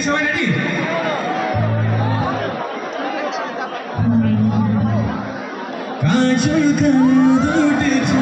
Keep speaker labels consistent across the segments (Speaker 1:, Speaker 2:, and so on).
Speaker 1: Ready সবাই ready কাজল কালো দুটি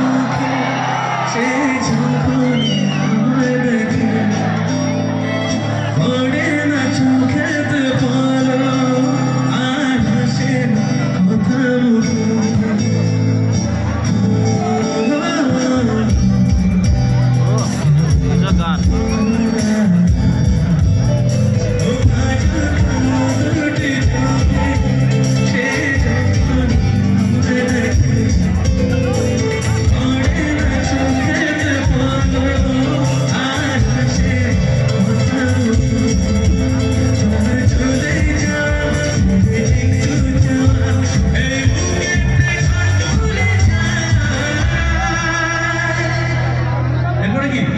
Speaker 1: Thank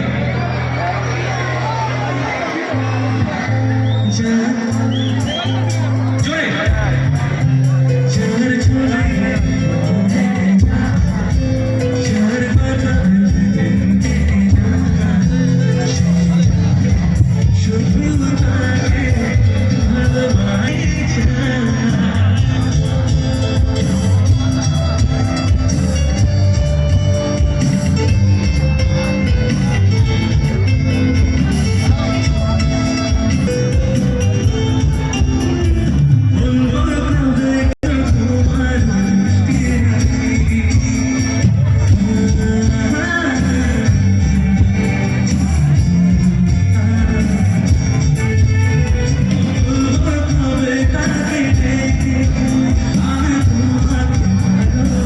Speaker 1: you.